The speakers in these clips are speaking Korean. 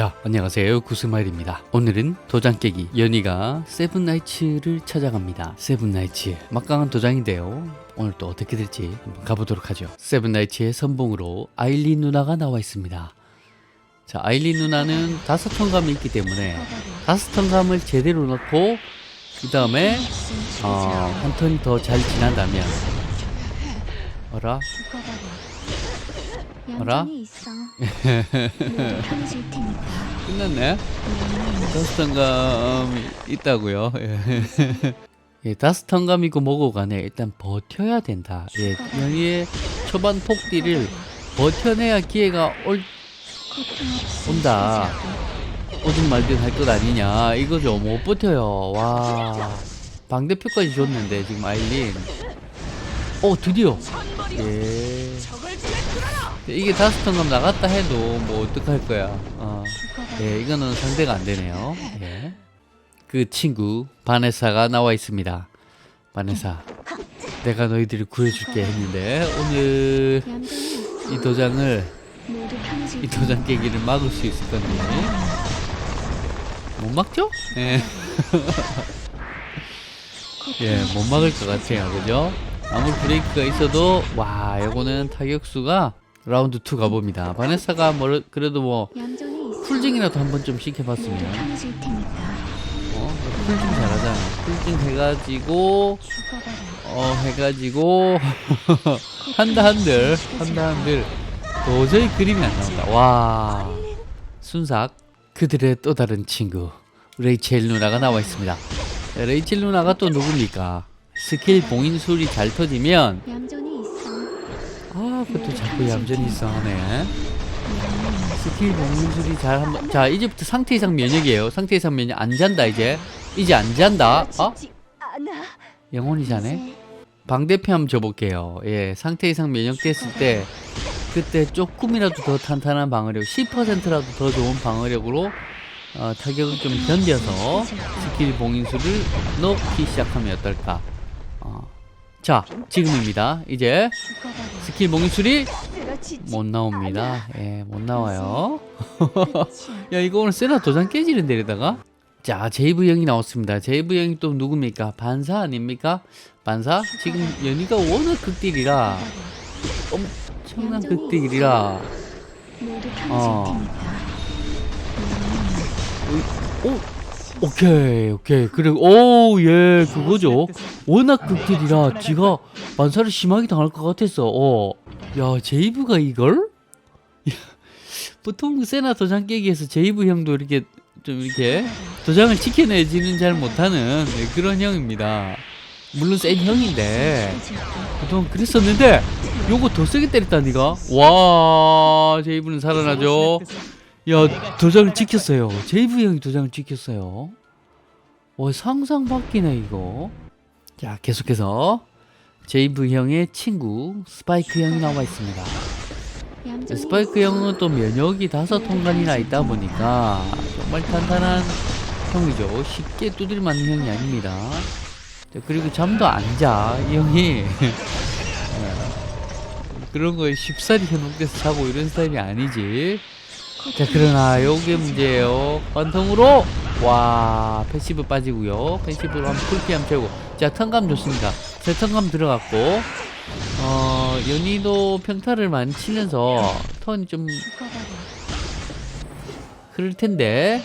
자, 안녕하세요. 구스마일입니다. 오늘은 도장 깨기 연희가 세븐나이츠를 찾아갑니다. 세븐나이츠 막강한 도장인데요. 오늘 또 어떻게 될지 한번 가보도록 하죠. 세븐나이츠의 선봉으로 아일린 누나가 나와 있습니다. 자, 아일린 누나는 다섯 턴감이 있기 때문에 다섯 턴감을 제대로 넣고 그 다음에 어, 한 턴이 더 잘 지난다면 어라? 어라? 있어. 편해질 테니까. 끝났네. 다섯 턴감이 있다고요. 예. 예, 다섯 턴감이고 뭐고 간에 일단 버텨야 된다. 예, 연희의 초반 폭딜을 버텨내야 기회가 올, 온다. 오든 말든 할 것 아니냐. 이거죠. 못 버텨요. 와. 방대표까지 줬는데, 지금 아일린. 오, 드디어. 예. 이게 다섯 턴감 나갔다 해도 뭐 어떡할 거야. 어. 예, 이거는 상대가 안 되네요. 예. 그 친구 바네사가 나와 있습니다. 바네사, 내가 너희들을 구해줄게 했는데 오늘. 이 도장을 이 도장 깨기를 막을 수 있을 건지 못 막죠? 예, 예, 못 막을 것 같아요, 그죠? 아무리 브레이크가 있어도 와, 요거는 타격수가 라운드 2 가봅니다. 바네사가 뭐 그래도 뭐. 풀징이라도 한번 좀 모두 시켜봤으면 테니까. 어, 풀징 잘하잖아. 풀징 해가지고. 어, 해가지고, 한다 한들, 한다 한들, 도저히 그림이 안 나온다. 와, 순삭, 그들의 또 다른 친구, 레이첼 누나가 나와 있습니다. 자, 레이첼 누나가 또 누굽니까? 스킬 봉인술이 잘 터지면. 아, 그것도 자꾸 얌전히 하네. 스킬 봉인술이 잘 한번, 자, 이제부터 상태 이상 면역이에요. 상태 이상 면역 안 잔다, 이제. 이제 안 잔다. 어? 영혼이 자네? 한번 줘볼게요. 예, 상태 이상 면역됐을 때 그때 조금이라도 더 탄탄한 방어력, 10%라도 더 좋은 방어력으로 어, 타격을 좀 견뎌서 스킬 봉인수를 넣기 시작하면 어떨까? 어. 자, 지금입니다. 이제. 스킬 쓰러지지 못 나옵니다. 예, 못 나와요. 야, 이거 오늘 세나 도장 깨지는데 이러다가? 자, 제이브 형이 나왔습니다. 제이브 형이 또 누굽니까? 반사 아닙니까? 반사? 지금 연희가 워낙 극딜이라 엄청난 극딜이라 어. 오, 오케이, 오케이. 그래, 오, 예, 그거죠. 워낙 극딜이라 지가 반사를 심하게 당할 것 같았어. 어, 야, 제이브가 이걸? 야, 보통 세나 도장 깨기에서 제이브 형도 이렇게 좀 이렇게 도장을 지켜내지는 잘 못하는 네, 그런 형입니다. 물론 센 형인데 보통 그랬었는데 요거 더 세게 때렸다 니가 와 제이브는 살아나죠 야 도장을 지켰어요 제이브 형이 도장을 지켰어요 와 상상 바뀌네 이거 자 계속해서 제이브 형의 친구 스파이크 형이 나와 있습니다 스파이크 형은 또 면역이 다섯 통관이나 있다 보니까 정말 탄탄한 형이죠. 쉽게 두드려 맞는 형이 아닙니다. 자, 그리고 잠도 안 자. 이 형이 예. 그런 거에 쉽사리 현혹돼서 자고 이런 스타일이 아니지. 자 그러나 요게 문제예요. 관통으로 와 패시브 빠지고요. 패시브로 한번 풀피 한번 채우고 자 턴감 좋습니다. 새 턴감 들어갔고 어 연희도 평타를 많이 치면서 턴이 좀. 흐를 텐데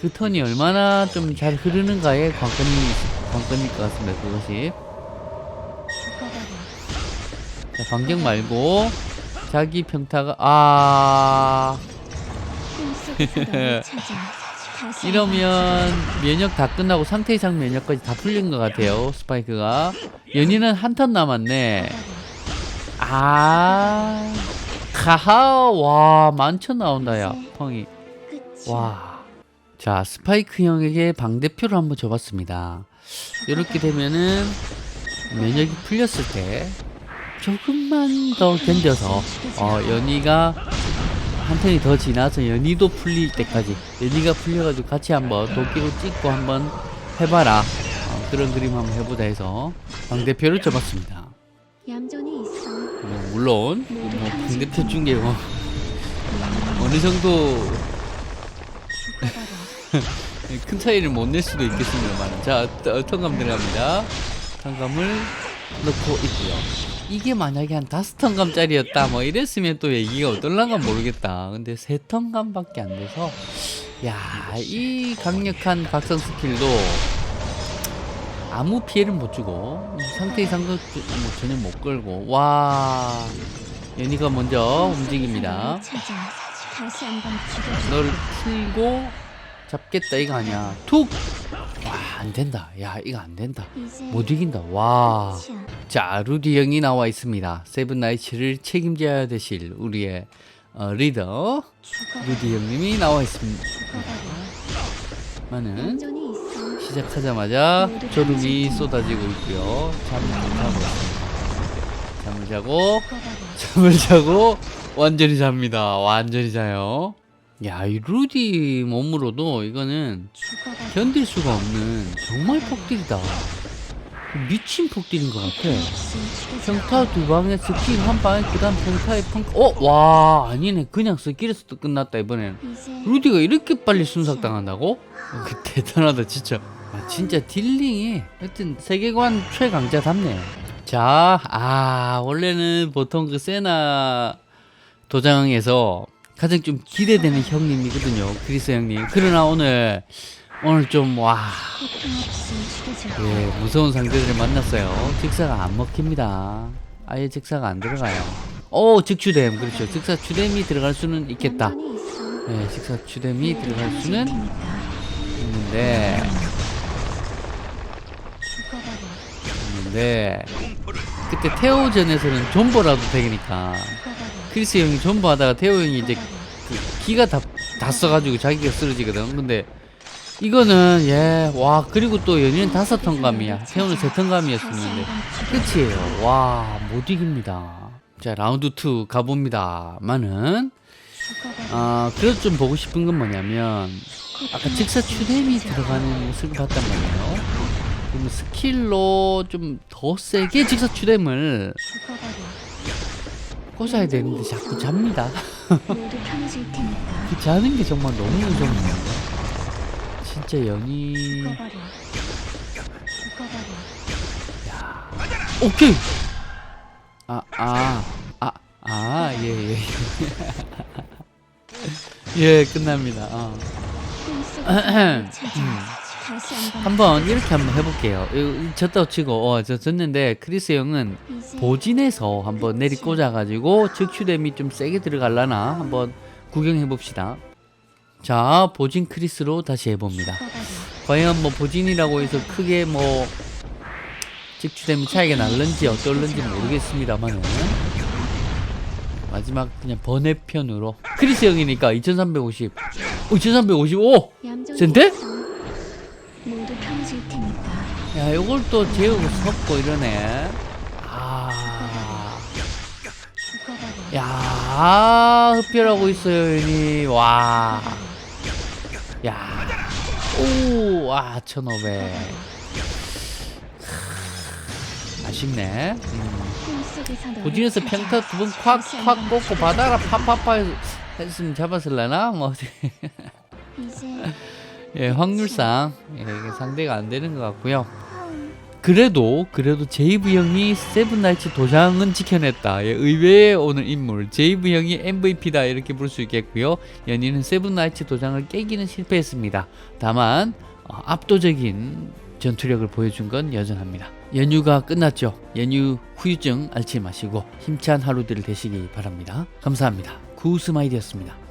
그 턴이 얼마나 좀 잘 흐르는가에 관건이 관건일 것 같습니다. 그것이. 자, 반격 말고 자기 평타가 아 이러면 면역 다 끝나고 상태 이상 면역까지 다 풀린 것 같아요. 스파이크가 연희는 한 턴 남았네. 아 가하 와 만천 나온다 야 펑이 끝이 와. 자, 스파이크 형에게 방대표를 한번 줘봤습니다. 이렇게 되면은 면역이 풀렸을 때 조금만 더 견뎌서 어, 연희가 한 턴이 더 지나서 연희도 풀릴 때까지 연희가 풀려가지고 같이 한번 도끼로 찍고 한번 해봐라. 어, 그런 그림 한번 해보자 해서 방대표를 줘봤습니다. 얌전히 있어. 뭐 물론 뭐 방대표 중에 뭐 어느 정도. 큰 차이를 못 낼 수도 있겠습니다만 자 터- 턴감 들어갑니다 턴감을 넣고 있고요 이게 만약에 한 다섯 턴감짜리였다 뭐 이랬으면 또 얘기가 어떨란가 모르겠다 근데 세 턴감밖에 안 돼서 야 이 강력한 각성 스킬도 아무 피해를 못 주고 상태 이상도 주- 뭐 전혀 못 걸고 와 연희가 먼저 움직입니다. 너를 풀고 잡겠다 이거 아니야 툭! 와 안된다. 야 이거 안 된다. 이제 못 이긴다. 와. 끝이야. 자 루디 형이 나와 있습니다. 세븐나이츠를 책임져야 되실 우리의 어, 리더. 루디 형님이 나와 있습니다. 많은. 시작하자마자 졸음이 쏟아지고 있고요. 잠을 자고 잠을 자고. 잠을 자고 완전히 잡니다. 완전히 자요 야 이 루디 몸으로도 이거는. 견딜 수가 없는 정말 폭딜이다. 미친 폭딜인 것 같아. 평타 두 방에 스킬 한 방에 그다음 평타에 평타. 어, 와 아니네 그냥 스킬에서 또 끝났다 이번엔. 루디가 이렇게 빨리 순삭 당한다고? 어, 그 대단하다 진짜. 아, 진짜 딜링이 하여튼 세계관 최강자답네요. 자, 아 원래는 보통 그 세나 도장에서 가장 좀 기대되는 형님이거든요. 크리스 형님. 그러나 오늘 오늘 좀 와. 예, 무서운 상대들을 만났어요. 직사가 안 먹힙니다. 아예 직사가 안 들어가요. 오, 직추댐. 그렇죠. 직사 추댐이 들어갈 수는 있겠다. 예, 직사 추댐이 들어갈 수는. 있는데. 있는데, 그때 태오전에서는 존버라도 되니까. 크리스 형이 존버 하다가 태오 형이 이제. 그 기가 다, 다 써가지고 자기가 쓰러지거든. 근데, 이거는, 예, 와, 그리고 또 연인은 다섯 턴감이야. 태오는 세 턴감이었었는데, 끝이에요. 와, 못 이깁니다. 자, 라운드 2 가봅니다만은. 아, 그래도 좀 보고 싶은 건 뭐냐면, 아까 직사 추뎀이 들어가는 모습을 봤단 말이에요. 그러면 스킬로 좀 더 세게 직사 추뎀을 꽂아야 되는데 자꾸 잡니다. 그 자는 게 정말 너무 무섭네요. 진짜 연이. 죽어버려. 오케이! 아, 아, 아, 아, 예, 예. 예, 끝납니다. 어. 찾아. 다시 한번 한번 이렇게 한번 해볼게요. 이- 졌다 치고 어, 저 졌는데 크리스 형은 이제 보진에서 한번 내리 꽂아가지고 즉추뎀이 좀 세게 들어갈라나 한번 구경해 봅시다. 자, 보진 크리스로 다시 해봅니다. 과연 뭐 보진이라고 해서 크게 뭐 직추뎀이 차이가 날는지 어떨는지 모르겠습니다만은 마지막 그냥 번외편으로 크리스 형이니까 2350 어, 2355 얌전히 센데? 있어. 야, 이걸 또 재우고 섞고 이러네. 아. 야, 흡혈하고 있어요, 윤이. 와, 야, 오, 와, 1500. 아쉽네. 음. 고진에서 찾아. 평타 두 번 콱 콱 꽂고 바다라 파파파 했으면 잡았을라나? 뭐, 이제 예, 확률상 예, 상대가 안 되는 것 같고요. 그래도 그래도 제이브 형이 세븐나이츠 도장은 지켜냈다. 예, 의외의 오늘 인물 제이브 형이 MVP다 이렇게 볼 수 있겠고요. 연희는 세븐나이츠 도장을 깨기는 실패했습니다. 다만 어, 압도적인 전투력을 보여준 건 여전합니다. 연휴가 끝났죠. 연휴 후유증 앓지 마시고 힘찬 하루들 되시기 바랍니다. 감사합니다. 구스마일이었습니다.